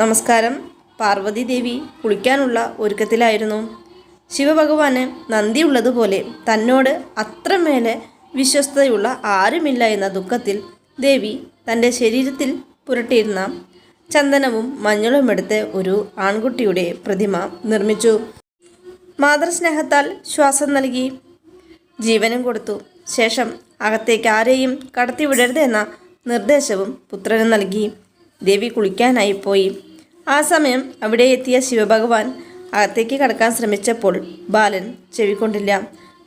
നമസ്കാരം. പാർവതി ദേവി കുളിക്കാനുള്ള ഒരുക്കത്തിലായിരുന്നു. ശിവഭഗവാന് നന്ദിയുള്ളതുപോലെ തന്നോട് അത്രമേലെ വിശ്വസ്തയുള്ള ആരുമില്ല എന്ന ദുഃഖത്തിൽ ദേവി തന്റെ ശരീരത്തിൽ പുരട്ടിയിരുന്ന ചന്ദനവും മഞ്ഞളും എടുത്ത് ഒരു ആൺകുട്ടിയുടെ പ്രതിമ നിർമ്മിച്ചു. മാതൃസ്നേഹത്താൽ ശ്വാസം നൽകി. ജീവനും കൊടുത്തു. ശേഷം അകത്തേക്ക് ആരെയും കടത്തിവിടരുതെന്ന നിർദ്ദേശവും പുത്രന് നൽകി. ദേവി കുളിക്കാനായി പോയി. ആ സമയം അവിടെ എത്തിയ ശിവഭഗവാൻ അകത്തേക്ക് കടക്കാൻ ശ്രമിച്ചപ്പോൾ ബാലൻ ചെവിക്കൊണ്ടില്ല.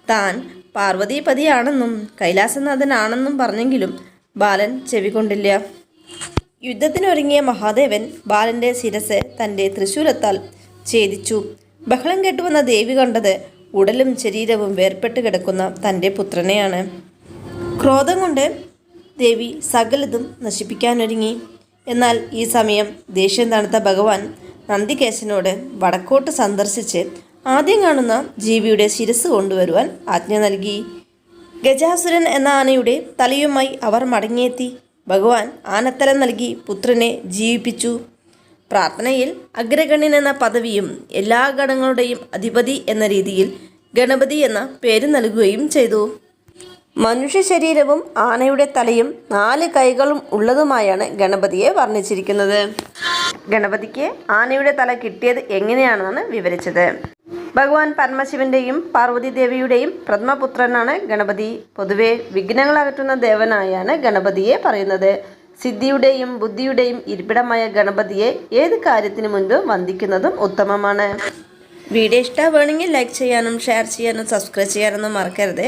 താൻ പാർവതീപതിയാണെന്നും കൈലാസനാഥനാണെന്നും പറഞ്ഞെങ്കിലും ബാലൻ ചെവിക്കൊണ്ടില്ല. യുദ്ധത്തിനൊരുങ്ങിയ മഹാദേവൻ ബാലന്റെ ശിരസ് തന്റെ തൃശൂലത്താൽ ഛേദിച്ചു. ബഹളം കേട്ടുവന്ന ദേവി കണ്ടത് ഉടലും ശരീരവും വേർപെട്ട് കിടക്കുന്ന തന്റെ പുത്രനെയാണ്. ക്രോധം കൊണ്ട് ദേവി സകലതും നശിപ്പിക്കാനൊരുങ്ങി. എന്നാൽ ഈ സമയം ദേഷ്യം തണുത്ത ഭഗവാൻ നന്ദികേശനോട് വടക്കോട്ട് സന്ദർശിച്ച് ആദ്യം കാണുന്ന ജീവിയുടെ ശിരസ് കൊണ്ടുവരുവാൻ ആജ്ഞ നൽകി. ഗജാസുരൻ എന്ന ആനയുടെ തലയുമായി അവർ മടങ്ങിയെത്തി. ഭഗവാൻ ആനത്തലം നൽകി പുത്രനെ ജീവിപ്പിച്ചു. പ്രാർത്ഥനയിൽ അഗ്രഗണ്യൻ എന്ന പദവിയും എല്ലാ ഗണങ്ങളുടെയും അധിപതി എന്ന രീതിയിൽ ഗണപതി എന്ന പേര് നൽകുകയും ചെയ്തു. മനുഷ്യ ശരീരവും ആനയുടെ തലയും നാല് കൈകളും ഉള്ളതുമായാണ് ഗണപതിയെ വർണിച്ചിരിക്കുന്നത്. ഗണപതിക്ക് ആനയുടെ തല കിട്ടിയത് എങ്ങനെയാണെന്നാണ് വിവരിച്ചത്. ഭഗവാൻ പരമശിവന്റെയും പാർവതി ദേവിയുടെയും പ്രഥമപുത്രനാണ് ഗണപതി. പൊതുവെ വിഘ്നങ്ങൾ അകറ്റുന്ന ദേവനായാണ് ഗണപതിയെ പറയുന്നത്. സിദ്ധിയുടെയും ബുദ്ധിയുടെയും ഇരിപ്പിടമായ ഗണപതിയെ ഏത് കാര്യത്തിന് മുൻപ് വന്ദിക്കുന്നതും ഉത്തമമാണ്. വീഡിയോ ഇഷ്ടമാണെങ്കിൽ ലൈക്ക് ചെയ്യാനും ഷെയർ ചെയ്യാനും സബ്സ്ക്രൈബ് ചെയ്യാനൊന്നും മറക്കരുത്.